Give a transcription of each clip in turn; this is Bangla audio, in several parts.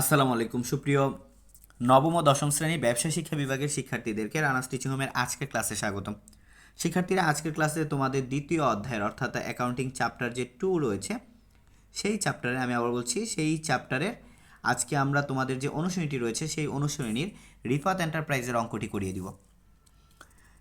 আসসালামু আলাইকুম। সুপ্রিয় নবম ও দশম শ্রেণি ব্যবসা শিক্ষা বিভাগের শিক্ষার্থীদেরকে রানাস টিচিং হোমের আজকের ক্লাসে স্বাগতম। শিক্ষার্থীরা, আজকের ক্লাসে তোমাদের দ্বিতীয় অধ্যায়ের অর্থাৎ অ্যাকাউন্টিং চ্যাপ্টার যে টু রয়েছে, সেই চ্যাপ্টারে আমি আবার বলছি, সেই চ্যাপ্টারের আজকে আমরা তোমাদের যে অনুশীলনীটি রয়েছে, সেই অনুশীলনীর রিফাত এন্টারপ্রাইজের অঙ্কটি করিয়ে দিব।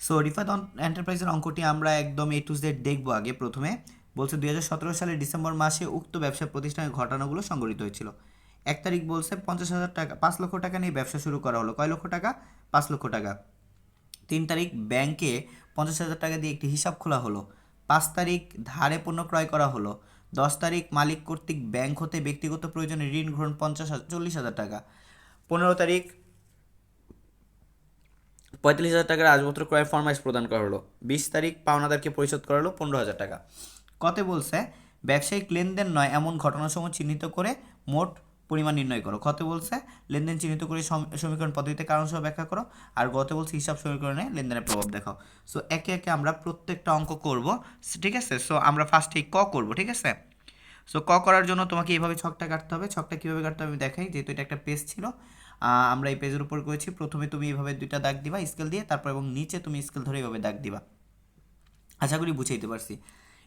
সো রিফাত এন্টারপ্রাইজের অঙ্কটি আমরা একদম এ টু জেড দেখব আগে। প্রথমে বলছে, দুই হাজার সতেরো সালের ডিসেম্বর মাসে উক্ত ব্যবসা প্রতিষ্ঠানের ঘটনাগুলো সংঘটিত হয়েছিল। এক তারিখ বলছে পঞ্চাশ হাজার টাকা, পাঁচ লক্ষ টাকা নিয়ে ব্যবসা শুরু করা হলো। কয় লক্ষ টাকা? পাঁচ লক্ষ টাকা। তিন তারিখ ব্যাংকে পঞ্চাশ হাজার টাকা দিয়ে একটি হিসাব খোলা হলো। পাঁচ তারিখ ধারে পণ্য ক্রয় করা হলো। দশ তারিখ মালিক কর্তৃক ব্যাংক হতে ব্যক্তিগত প্রয়োজনে ঋণ গ্রহণ পঞ্চাশ চল্লিশ হাজার টাকা। পনেরো তারিখ পঁয়তাল্লিশ হাজার টাকার আসপত্র ক্রয় ফরমাইশ প্রদান করা হলো। বিশ তারিখ পাওনাদারকে পরিশোধ করা হলো পনেরো হাজার টাকা। কতে বলছে, ব্যবসায়িক লেনদেন নয় এমন ঘটনাসমূহ চিহ্নিত করে মোট পরিমাণ নির্ণয় করো। কত বলছে লেনদেন চিহ্নিত করে সম- সমীকরণ পদ্ধতিতে কারণ সহ ব্যাখ্যা করো, আর গত বলছে হিসাব সমীকরণে লেনদেনের প্রভাব দেখাও। সো একে একে আমরা প্রত্যেকটা অঙ্ক করব ঠিক আছে? সো আমরা ফার্স্টে ক করব, ঠিক আছে? সো ক করার জন্য তোমাকে এইভাবে ছকটা কাটতে হবে। ছকটা কীভাবে কাটতে হবে আমি দেখাই, যেহেতু এটা একটা পেজ ছিল। আমরা এই পেজের উপর করেছি। প্রথমে তুমি এইভাবে দুইটা দাগ দিবা স্কেল দিয়ে, তারপর এবং নিচে তুমি স্কেল ধরে এইভাবে দাগ দিবা। আশা করি বুঝাইতে পারছি।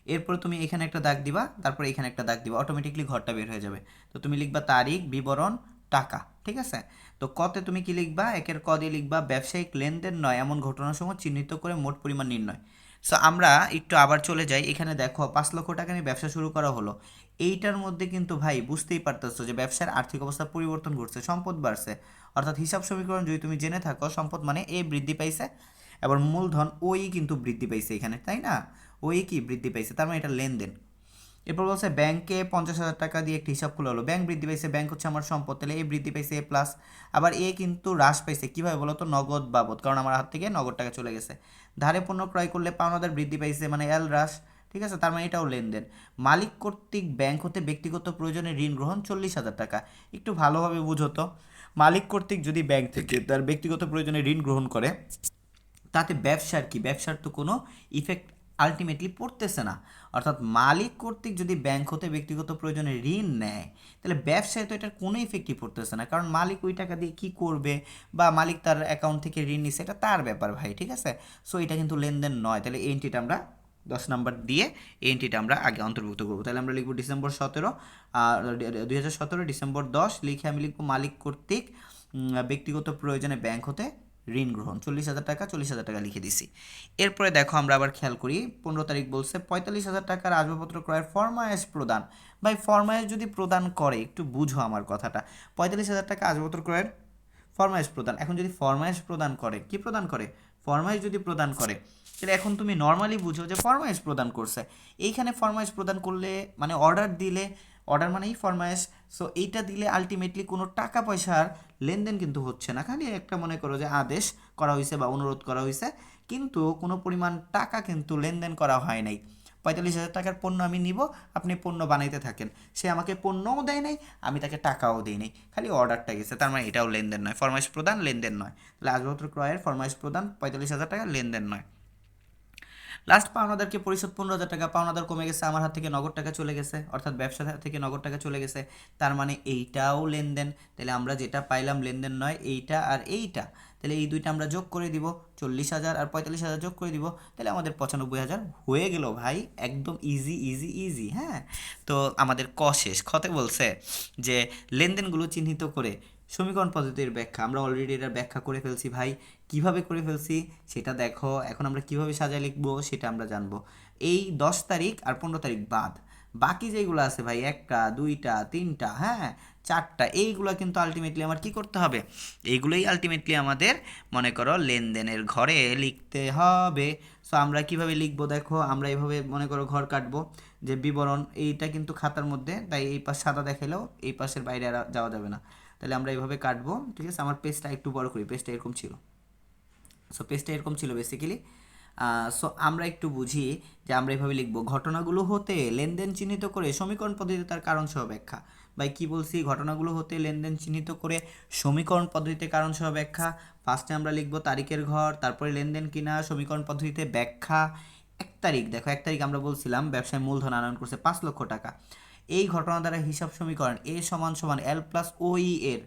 এরপর তুমি এখানে একটা দাগ দিবা, তারপর এখানে একটা দাগ দিবা অটোমেটিকলি ঘরটা বের হয়ে যাবে। তো তুমি লিখবা তারিখ, বিবরণ, টাকা, ঠিক আছে? তো কতে তুমি কি লিখবা? একের ক দিয়ে লিখবা, ব্যবসায়িক লেনদেন নয়, এমন ঘটনাসমূহ চিহ্নিত করে মোট পরিমাণ নির্ণয়। সো আমরা একটু আবার চলে যাই। এখানে দেখো, পাঁচ লক্ষ টাকা নিয়ে ব্যবসা শুরু করা হলো। এইটার মধ্যে কিন্তু ভাই বুঝতেই পারতেছো যে ব্যবসার আর্থিক অবস্থা পরিবর্তন ঘটছে, সম্পদ বাড়ছে। অর্থাৎ হিসাব সমীকরণ যদি তুমি জেনে থাকো, সম্পদ মানে এ বৃদ্ধি পাইছে এবার মূলধন ওই কিন্তু বৃদ্ধি পাইছে এখানে, তাই না? ওই কি বৃদ্ধি পাইছে, তার মানে এটা লেনদেন। এরপর বলছে ব্যাংকে পঞ্চাশ হাজার টাকা দিয়ে একটি হিসাব খোলা হলো। ব্যাংক বৃদ্ধি পাইছে, ব্যাংক হচ্ছে আমার সম্পদ, তাহলে এ বৃদ্ধি পাইছে, এ প্লাস আবার এ কিন্তু হ্রাস পাইছে, কীভাবে বলো তো? নগদ বাবদ, কারণ আমার হাত থেকে নগদ টাকা চলে গেছে। ধারে পণ্য ক্রয় করলে পাওনাদার বৃদ্ধি পাইছে মানে এল হ্রাস, ঠিক আছে? তার মানে এটাও লেনদেন। মালিক কর্তৃক ব্যাংক হতে ব্যক্তিগত প্রয়োজনে ঋণ গ্রহণ চল্লিশ হাজার টাকা। একটু ভালোভাবে বুঝো তো। মালিক কর্তৃক যদি ব্যাংক থেকে তার ব্যক্তিগত প্রয়োজনে ঋণ গ্রহণ করে তাতে ব্যবসার কি? ব্যবসার তো কোনো ইফেক্ট আলটিমেটলি পড়তেছে না। অর্থাৎ মালিক কর্তৃক যদি ব্যাংক হতে ব্যক্তিগত প্রয়োজনে ঋণ নেয়, তাহলে ব্যবসায় তো এটার কোনো ইফেক্টই পড়তেছে না। কারণ মালিক ওই টাকা দিয়ে কী করবে বা মালিক তার অ্যাকাউন্ট থেকে ঋণ নিচ্ছে এটা তার ব্যাপার ভাই, ঠিক আছে? সো এটা কিন্তু লেনদেন নয়। তাহলে এন্ট্রিটা আমরা দশ নাম্বার দিয়ে এন্ট্রিটা আমরা আগে অন্তর্ভুক্ত করব। তাহলে আমরা লিখব ডিসেম্বর সতেরো দুই হাজার সতেরো, ডিসেম্বর দশ, লিখে আমি লিখব মালিক কর্তৃক ব্যক্তিগত প্রয়োজনে ব্যাংক হতে ঋণ গ্রহণ। চল্লিশ হাজার টাকা, চল্লিশ হাজার টাকা লিখে দিছি। এরপরে দেখো আমরা আবার খেয়াল করি, পনেরো তারিখ বলছে পঁয়তাল্লিশ হাজার টাকার আসবাবপত্র ক্রয়ের ফরমায়েশ প্রদান। ভাই, ফরমায়েশ যদি প্রদান করে, একটু বুঝো আমার কথাটা। পঁয়তাল্লিশ হাজার টাকা আসবাবপত্র ক্রয়ের ফরমায়েশ প্রদান। এখন যদি ফরমায়েশ প্রদান করে, কি প্রদান করে? ফরমায়েশ যদি প্রদান করে, তাহলে এখন তুমি নর্মালি বুঝো যে ফরমায়েশ প্রদান করছে। এইখানে ফরমায়েশ প্রদান করলে মানে অর্ডার দিলে অর্ডার মানেই ফরমায়েশ সো এইটা দিলে আলটিমেটলি কোনো টাকা পয়সার লেনদেন কিন্তু হচ্ছে না। খালি একটা মনে করো যে আদেশ করা হয়েছে বা অনুরোধ করা হয়েছে কিন্তু কোনো পরিমাণ টাকা কিন্তু লেনদেন করা হয় নাই। পঁয়তাল্লিশ হাজার টাকার পণ্য আমি নিব, আপনি পণ্য বানাইতে থাকেন। সে আমাকে পণ্যও দেয় নাই, আমি তাকে টাকাও দিই নাই। খালি অর্ডারটা গেছে, তার মানে এটাও লেনদেন নয় ফরমাইশ প্রদান লেনদেন নয়। তাহলে আসবাবপত্র ক্রয়ের ফরমাইশ প্রদান পঁয়তাল্লিশ হাজার টাকা লেনদেন নয়। লাস্ট পাওনাদারকে পরিশোধ পনেরো হাজার টাকা। পাওনাদার কমে গেছে, আমার হাত থেকে নগদ টাকা চলে গেছে, অর্থাৎ ব্যবসা থেকে নগদ টাকা চলে গেছে। তার মানে এইটাও লেনদেন। তাহলে আমরা যেটা পাইলাম লেনদেন নয়, এইটা আর এইটা। তাহলে এই দুইটা আমরা যোগ করে দিব, চল্লিশ হাজার আর পঁয়তাল্লিশ হাজার যোগ করে দিব। তাহলে আমাদের পঁচানব্বই হাজার হয়ে গেল ভাই, একদম ইজি ইজি ইজি হ্যাঁ? তো আমাদের ক শেষ? খতে বলছে যে লেনদেনগুলো চিহ্নিত করে সমীকরণ পদ্ধতির ব্যাখ্যা, আমরা অলরেডি এটা ব্যাখ্যা করে ফেলছি ভাই। কীভাবে করে ফেলছি সেটা দেখো। এখন আমরা কীভাবে সাজায় লিখব সেটা আমরা জানব। এই দশ তারিখ আর পনেরো তারিখ বাদ। বাকি যেগুলো আছে ভাই, একটা, দুইটা, তিনটা হ্যাঁ চারটা, এইগুলো কিন্তু আলটিমেটলি আমার কি করতে হবে? এইগুলোই আলটিমেটলি আমাদের, মনে করো, লেনদেনের ঘরে লিখতে হবে। সো আমরা কীভাবে লিখব দেখো? আমরা এইভাবে মনে করো, ঘর কাটবো। যে বিবরণ, এইটা কিন্তু খাতার মধ্যে, তাই এই পাশ সাদা দেখালেও এই পাশের বাইরে যাওয়া যাবে না। তাহলে আমরা এইভাবে কাটবো, ঠিক আছে? আমার পেজটা একটু বড় করি পেজটা এরকম ছিল। সো পেজটা এরকম ছিল বেসিক্যালি সো আমরা একটু বুঝি যে আমরা এভাবে লিখব, ঘটনাগুলো হতে লেনদেন চিহ্নিত করে সমীকরণ পদ্ধতিতে তার কারণ সহ ব্যাখ্যা। ভাই, কি বলছি? ঘটনাগুলো হতে লেনদেন চিহ্নিত করে সমীকরণ পদ্ধতিতে কারণ সহ ব্যাখ্যা ফার্স্টে আমরা লিখব তারিখের ঘর, তারপরে লেনদেন কিনা, সমীকরণ পদ্ধতিতে ব্যাখ্যা। এক তারিখ, দেখো, এক তারিখ আমরা বলছিলাম ব্যবসায় মূলধন আনয়ন করছে পাঁচ লক্ষ টাকা। এই ঘটনা দ্বারা হিসাব সমীকরণ এ সমান সমান এল প্লাস ওই এর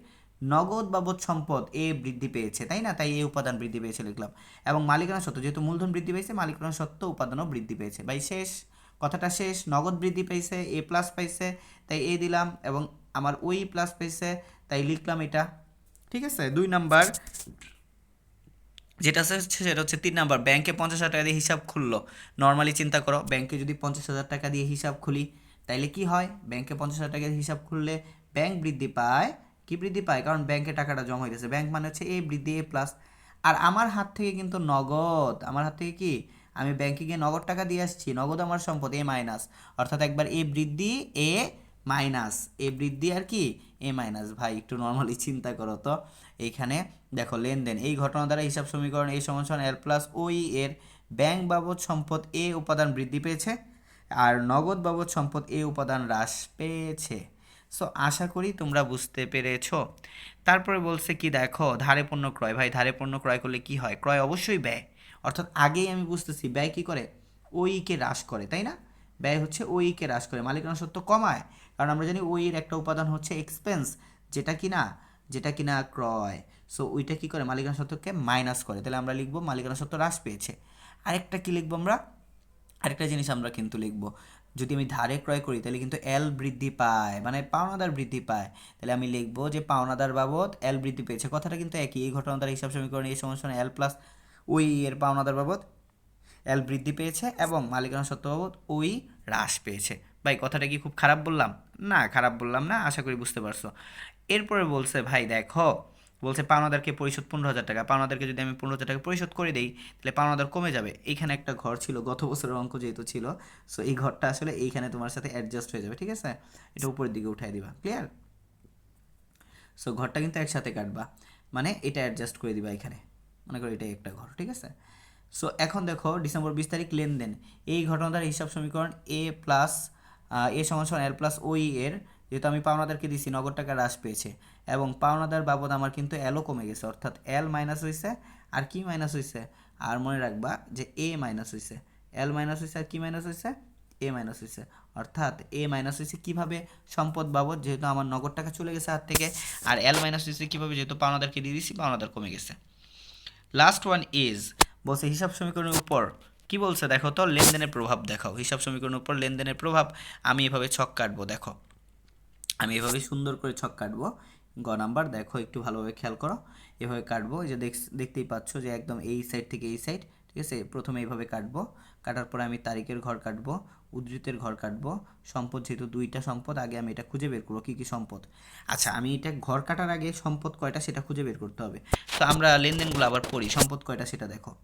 নগদ বাবদ সম্পদ এ বৃদ্ধি পেয়েছে, তাই না? তাই এ উপাদান বৃদ্ধি পেয়েছে লিখলাম। এবং মালিকানা সত্ত্ব, যেহেতু মূলধন বৃদ্ধি পেয়েছে, মালিকানা সত্ত্ব উপাদানও বৃদ্ধি পেয়েছে। ভাই, শেষ, কথাটা শেষ, নগদ বৃদ্ধি পেয়েছে, এ প্লাস পাইছে তাই এ দিলাম এবং আমার ওই প্লাস পেয়েছে, তাই লিখলাম এটা। ঠিক আছে? দুই নাম্বার, যেটা আছে সেটা হচ্ছে তিন নাম্বার। ব্যাংকে পঞ্চাশ হাজার টাকা দিয়ে হিসাব খুললো। নর্মালি চিন্তা করো, ব্যাংকে যদি পঞ্চাশ হাজার টাকা দিয়ে হিসাব খুলি, তাইলে কি হয়? ব্যাংকে পঞ্চাশ হাজার টাকা দিয়ে হিসাব খুললে ব্যাংক বৃদ্ধি পায় কি বৃদ্ধি পায়? কারণ ব্যাংকে টাকাটা জমা হইতেছে। ব্যাংক মানে হচ্ছে এ বৃদ্ধি এ প্লাস আর আমার হাত থেকে কিন্তু নগদ। আমার হাত থেকে কি? আমি ব্যাংকে গিয়ে নগদ টাকা দিয়ে আসছি। নগদ আমার সম্পদ এ মাইনাস অর্থাৎ একবার এ বৃদ্ধি এ মাইনাস এ বৃদ্ধি আর কি? এ মাইনাস ভাই, একটু নর্মালি চিন্তা করো তো। এইখানে দেখো লেনদেন। এই ঘটনা দ্বারা হিসাব সমীকরণ এই সমান এল প্লাস ওই এর ব্যাংক বাবদ সম্পদ এ উপাদান বৃদ্ধি পেয়েছে। আর নগদ বাবদ সম্পদ এ উপাদান হ্রাস পেয়েছে। সো আশা করি তোমরা বুঝতে পেরেছ। তারপরে বলছে কি, দেখো, ধারে পণ্য ক্রয়। ভাই, ধারে পণ্য ক্রয় করলে কি হয়? ক্রয় অবশ্যই ব্যয়। অর্থাৎ আগেই আমি বুঝতেছি, ব্যয় কী করে? ওইকে হ্রাস করে, তাই না? ব্যয় হচ্ছে ওইকে হ্রাস করে। মালিকানা সত্ত্ব কমায়। কারণ আমরা জানি ওইয়ের একটা উপাদান হচ্ছে এক্সপেন্স যেটা কি না যেটা কিনা ক্রয়। সো ওইটা কি করে? মালিকানা সত্ত্বকে মাইনাস করে। তাহলে আমরা লিখব মালিকানা সত্ত্ব হ্রাস পেয়েছে। আরেকটা কি লিখব আমরা? আরেকটা জিনিস আমরা কিন্তু লিখব। যদি আমি ধারে ক্রয় করি, তাহলে কিন্তু এল বৃদ্ধি পায় মানে পাওনাদার বৃদ্ধি পায়। তাহলে আমি লিখব যে পাওনাদার বাবদ এল বৃদ্ধি পেয়েছে। কথাটা কিন্তু একই, এই ঘটনা দ্বারা হিসাব সমীকরণ এই সমস্যা এল প্লাস ওই এর পাওনাদার বাবদ এল বৃদ্ধি পেয়েছে এবং মালিকানা সত্ত্ব বাবদ ওই হ্রাস পেয়েছে। ভাই, কথাটা কি খুব খারাপ বললাম? না, খারাপ বললাম না, আশা করি বুঝতে পারছ। এরপরে বলছে, ভাই, দেখো বলছে, পাওনাদারকে পরিশোধ পনেরো হাজার টাকা। পাওনাদারকে যদি আমি পনেরো হাজার টাকা পরিশোধ করে দিই, তাহলে পাওনাদার কমে যাবে। এইখানে একটা ঘর ছিল, গত বছরের অঙ্ক যেহেতু ছিল সো এই ঘরটা আসলে এইখানে তোমার সাথে অ্যাডজাস্ট হয়ে যাবে, ঠিক আছে? এটা উপরের দিকে উঠাই দিবা ক্লিয়ার সো ঘরটা কিন্তু একসাথে কাটবা মানে এটা অ্যাডজাস্ট করে দিবা এখানে। মনে করো এটাই একটা ঘর, ঠিক আছে? সো এখন দেখো, ডিসেম্বর বিশ তারিখ লেনদেন। এই ঘটনাটার হিসাব সমীকরণ এ প্লাস এ সমান সমান এল প্লাস ওই এর যেহেতু আমি পাওনাদারকে দিছি নগদ টাকা হ্রাস পেয়েছে। এবং পাওনাদার বাবদ আমার কিন্তু এলও কমে গেছে, অর্থাৎ এল মাইনাস হয়েছে আর কি মাইনাস হয়েছে আর মনে রাখবা যে এ মাইনাস হয়েছে এল মাইনাস হয়েছে আর কি মাইনাস হয়েছে এ মাইনাস হয়েছে অর্থাৎ এ মাইনাস হয়েছে কীভাবে সম্পদ বাবদ? যেহেতু আমার নগদ টাকা চলে গেছে হাত থেকে, আর এল মাইনাস হয়েছে কীভাবে? যেহেতু পাওনাদারকে দিয়ে দিছি পাওনাদার কমে গেছে। লাস্ট ওয়ান ইজ বলছে হিসাব সমীকরণের উপর। কি বলছে? দেখো তো, লেনদেনের প্রভাব দেখাও। হিসাব সমীকরণের উপর লেনদেনের প্রভাব, আমি এভাবে ছক কাটবো, দেখো। আমি এভাবে সুন্দর করে ছক কাটবো। গ নাম্বার, দেখো একটু ভালোভাবে খেয়াল করো। এভাবে কাটবো, এই যে দেখ- দেখতেই পাচ্ছ যে একদম এই সাইড থেকে এই সাইড ঠিক আছে? প্রথমে এইভাবে কাটবো। কাটার পরে আমি তারিখের ঘর কাটবো, উদ্ধৃতের ঘর কাটবো। সম্পদ যেহেতু দুইটা সম্পদ, আগে আমি এটা খুঁজে বের করব। কী কী সম্পদ? আচ্ছা আমি এটা ঘর কাটার আগে সম্পদ কয়টা সেটা খুঁজে বের করতে হবে। তো আমরা লেনদেনগুলো আবার পড়ি। সম্পদ কয়টা সেটা দেখো।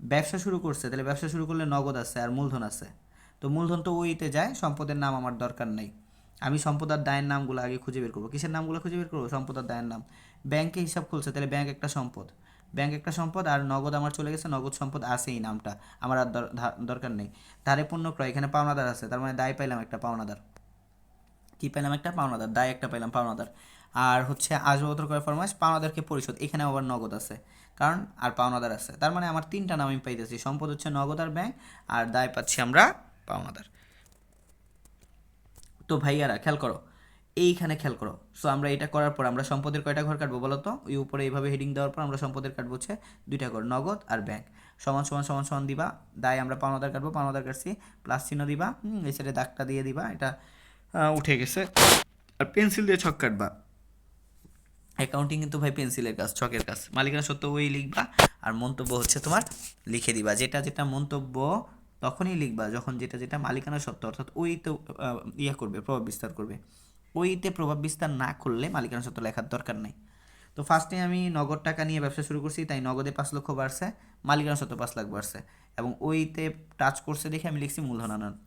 ব্যবসা শুরু করছে, তাহলে ব্যবসা শুরু করলে নগদ আছে আর মূলধন আছে। তো মূলধন তো ওইতে যায়, সম্পদের নাম আমার দরকার নেই। আমি সম্পদ আর দায়ের নামগুলো আগে খুঁজে বের করব। কিসের নামগুলো খুঁজে বের করব? সম্পদ আর দায়ের নাম। ব্যাংকে হিসাব খুলছে, তাহলে ব্যাংক একটা সম্পদ। ব্যাংক একটা সম্পদ আর নগদ আমার চলে গেছে, নগদ সম্পদ আছে এই নামটা। আমার আর দরকার নেই। ধারে পণ্য ক্রয়, এখানে পাওনাদার আছে, তার মানে দায় পাইলাম একটা পাওনাদার। কি পাইলাম একটা? পাওনাদার, দায় একটা পাইলাম পাওনাদার। আর হচ্ছে আসবাবপত্র ক্রয় ফরমাস পাওনাদারকে পরিশোধ এখানে আবার নগদ আছে। কারণ আর পাওনাদার আছে। তার মানে আমার তিনটা নাম আমি পাইতেছি, সম্পদ হচ্ছে নগদ আর ব্যাংক, আর দায় পাচ্ছি আমরা পাওনাদার। তো ভাইয়ারা, খেয়াল করো, এইখানে খেয়াল করো। সো আমরা এটা করার পর আমরা সম্পদের কয়টা ঘর কাটবো বলো তো? ওই উপরে এইভাবে হেডিং দেওয়ার পর আমরা সম্পদের কাটবো হচ্ছে দুইটা ঘর, নগদ আর ব্যাংক সমান সমান সমান সমান দিবা, দায় আমরা পাওনা পাওনাদার কাটবো, পাওনাদার কাটছি প্লাস চিহ্ন দিবা সাইডে দাগটা দিয়ে দিবা, এটা উঠে গেছে। আর পেন্সিল দিয়ে ছক কাটবা। অ্যাকাউন্টিং কিন্তু ভাই পেন্সিলের কাজ, ছকের কাজ। মালিকানা সত্য ওই লিখবা, আর মন্তব্য হচ্ছে তোমার লিখে দিবা। যেটা যেটা মন্তব্য তখনই লিখবা যখন যেটা যেটা মালিকানা সত্য, অর্থাৎ ওই তো ইয়া করবে, প্রভাব বিস্তার করবে। ওইতে প্রভাব বিস্তার না করলে মালিকানা সত্য লেখার দরকার নেই। তো ফার্স্টে আমি নগদ টাকা নিয়ে ব্যবসা শুরু করছি, তাই নগদে পাঁচ লক্ষ বাড়ছে, মালিকানা সত্য পাঁচ লাখ বাড়ছে। এবং ওইতে টাচ করছে দেখে আমি লিখছি মূলধন আনয়ন।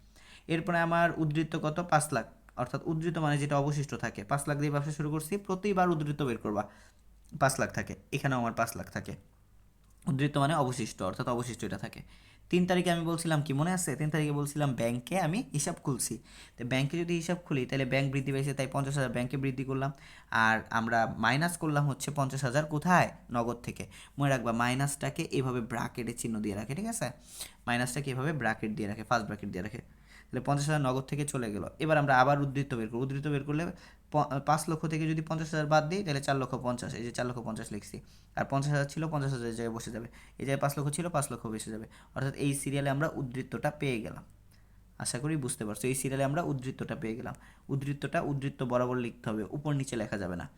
এরপরে আমার উদ্ধৃত কত? পাঁচ লাখ। অর্থাৎ উদ্ধৃত মানে যেটা অবশিষ্ট থাকে। পাঁচ লাখ দিয়ে ব্যবসা শুরু করছি, প্রতিবার উদ্ধৃত বের করবা, পাঁচ লাখ থাকে। এখানেও আমার পাঁচ লাখ থাকে। উদ্ধৃত মানে অবশিষ্ট, অর্থাৎ অবশিষ্ট এটা থাকে। তিন তারিখে আমি বলছিলাম কি মনে আছে? তিন তারিখে বলছিলাম ব্যাংকে আমি হিসাব খুলছি। তো ব্যাংকে যদি হিসাব খুলি, তাহলে ব্যাংক বৃদ্ধি পেয়েছে, তাই পঞ্চাশ হাজার ব্যাংকে বৃদ্ধি করলাম। আর আমরা মাইনাস করলাম হচ্ছে পঞ্চাশ হাজার কোথায়? নগদ থেকে। মনে রাখবা, মাইনাসটাকে এভাবে ব্রাকেটে চিহ্ন দিয়ে রাখে, ঠিক আছে? মাইনাসটাকে এভাবে ব্রাকেট দিয়ে রাখে, ফার্স্ট ব্রাকেট দিয়ে রাখে। তাহলে পঞ্চাশ হাজার নগদ থেকে চলে গেল। এবার আমরা আবার উদ্ধৃত বের করব। উদ্ধৃত বের করলে পাঁচ লক্ষ থেকে যদি পঞ্চাশ হাজার বাদ দিই, তাহলে চার লক্ষ পঞ্চাশ, এই যে চার লক্ষ পঞ্চাশ লিখছি। আর পঞ্চাশ হাজার ছিল, পঞ্চাশ হাজার জায়গায় বসে যাবে। এই জায়গায় পাঁচ লক্ষ ছিল, পাঁচ লক্ষ বসে যাবে। অর্থাৎ এই সিরিয়ালে আমরা উদ্ধৃত্তটা পেয়ে গেলাম। আশা করি বুঝতে পারছ, এই সিরিয়ালে আমরা উদ্ধৃত্তটা পেয়ে গেলাম। উদ্ধৃত্তটা উদ্ধৃত্ত বরাবর লিখতে হবে, উপর নিচে লেখা যাবে না।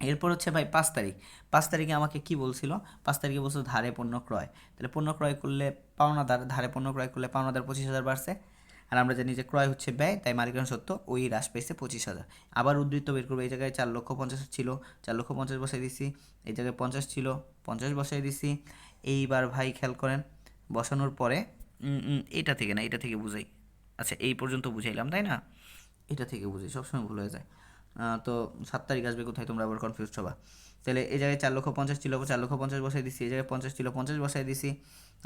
এরপর হচ্ছে ভাই পাঁচ তারিখ। পাঁচ তারিখে আমাকে কি বলছিল? পাঁচ তারিখে বলছিল ধারে পণ্য ক্রয়। তাহলে পণ্য ক্রয় করলে পাওনাদার, ধারে পণ্য ক্রয় করলে পাওনাদার পঁচিশ হাজার বাড়ছে। আর আমরা জানি যে ক্রয় হচ্ছে ব্যয়, তাই মালিকানা সত্য ওই হ্রাস পেয়েছে পঁচিশ হাজার। আবার উদ্বৃত্ত বের করব, এই জায়গায় চার লক্ষ পঞ্চাশ ছিল, চার লক্ষ পঞ্চাশ বসাই দিছি, এই জায়গায় পঞ্চাশ ছিল, পঞ্চাশ বসাই দিছি। এইবার ভাই খেয়াল করেন, বসানোর পরে এটা থেকে না, এটা থেকে বুঝাই। আচ্ছা এই পর্যন্ত বুঝাইলাম, তাই না? এটা থেকে বুঝাই, সবসময় ভুল হয়ে যায়। তো সাত তারিখ আসবে কোথায় তোমরা আবার কনফিউজ হবা। তাহলে এই জায়গায় চার লক্ষ পঞ্চাশ ছিল, চার লক্ষ পঞ্চাশ বসাই দিছি, এই জায়গায় পঞ্চাশ ছিল, পঞ্চাশ বসাই দিছি।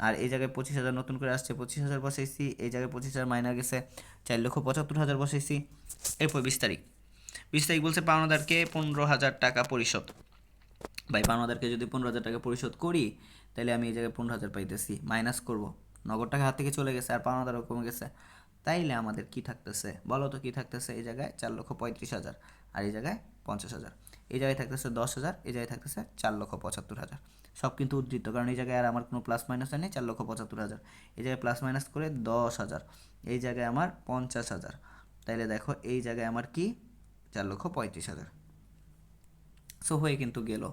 আর এই জায়গায় পঁচিশ হাজার নতুন করে আসছে, পঁচিশ হাজার বসাইছি, এই জায়গায় পঁচিশ হাজার মাইনা গেছে, চার লক্ষ পঁচাত্তর হাজার বসাইছি। এরপর বিশ তারিখ। বিশ তারিখ বলছে পাওনাদারকে পনেরো হাজার টাকা পরিশোধ। ভাই, পাওনাদারকে যদি পনেরো হাজার টাকা পরিশোধ করি, তাহলে আমি এই জায়গায় পনেরো হাজার পাইতেছি মাইনাস করব। নগদ টাকা হাত থেকে চলে গেছে, আর পাওনাদারও কমে গেছে। তাইলে আমাদের কি থাকতেছে? বলো তো কি থাকতেছে এই জায়গায়? চার লক্ষ পঁয়ত্রিশ হাজার। আর এই জায়গায় পঞ্চাশ হাজার। এই জায়গায় থাকতেছে দশ হাজার, এই জায়গায় থাকতেছে চার লক্ষ পঁচাত্তর হাজার। সব কিন্তু উদ্ধৃত, কারণ এই জায়গায় আর আমার কোনো প্লাস মাইনাস নেই চার লক্ষ পঁচাত্তর হাজার। এই জায়গায় প্লাস মাইনাস করে দশ হাজার, এই জায়গায় আমার পঞ্চাশ হাজার। তাইলে দেখো এই জায়গায় আমার কি? চার লক্ষ পঁয়ত্রিশ হাজার। সো হয়ে কিন্তু গেল।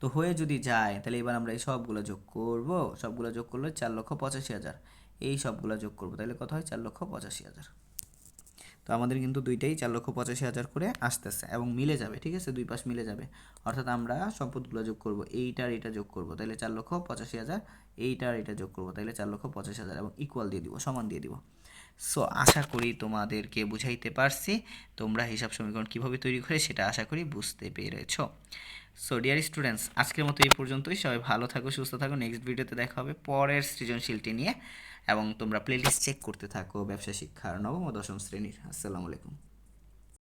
তো হয়ে যদি যায় তাহলে এবার আমরা এই সবগুলো যোগ করব। সবগুলো যোগ করলে চার লক্ষ পঁচাশি হাজার। এই সবগুলো যোগ করব তাহলে কত হয়? চার লক্ষ পঁচাশি হাজার। তো আমাদের কিন্তু দুইটাই চার লক্ষ পঁচাশি হাজার করে আসতেছে এবং মিলে যাবে, ঠিক আছে? দুই পাশ মিলে যাবে। অর্থাৎ আমরা সম্পদগুলো যোগ করব, এইটার এটা যোগ করব তাহলে চার লক্ষ পঁচাশি হাজার, এইটার এটা যোগ করব তাহলে চার লক্ষ পঁচাশি হাজার এবং ইকুয়াল দিয়ে দিব, সমান দিয়ে দিব। সো আশা করি তোমাদেরকে বুঝাইতে পারছি। তোমরা হিসাব সমীকরণ কীভাবে তৈরি করে সেটা আশা করি বুঝতে পেরেছ। সো ডিয়ার স্টুডেন্টস আজকের মতো এই পর্যন্তই। সবাই ভালো থাকো, সুস্থ থাকো। নেক্সট ভিডিওতে দেখা হবে পরের সৃজনশীলটি নিয়ে। এবং তোমরা প্লেলিস্ট চেক করতে থাকো ব্যবসা শিক্ষার নবম ও দশম শ্রেণির। আসসালামু আলাইকুম।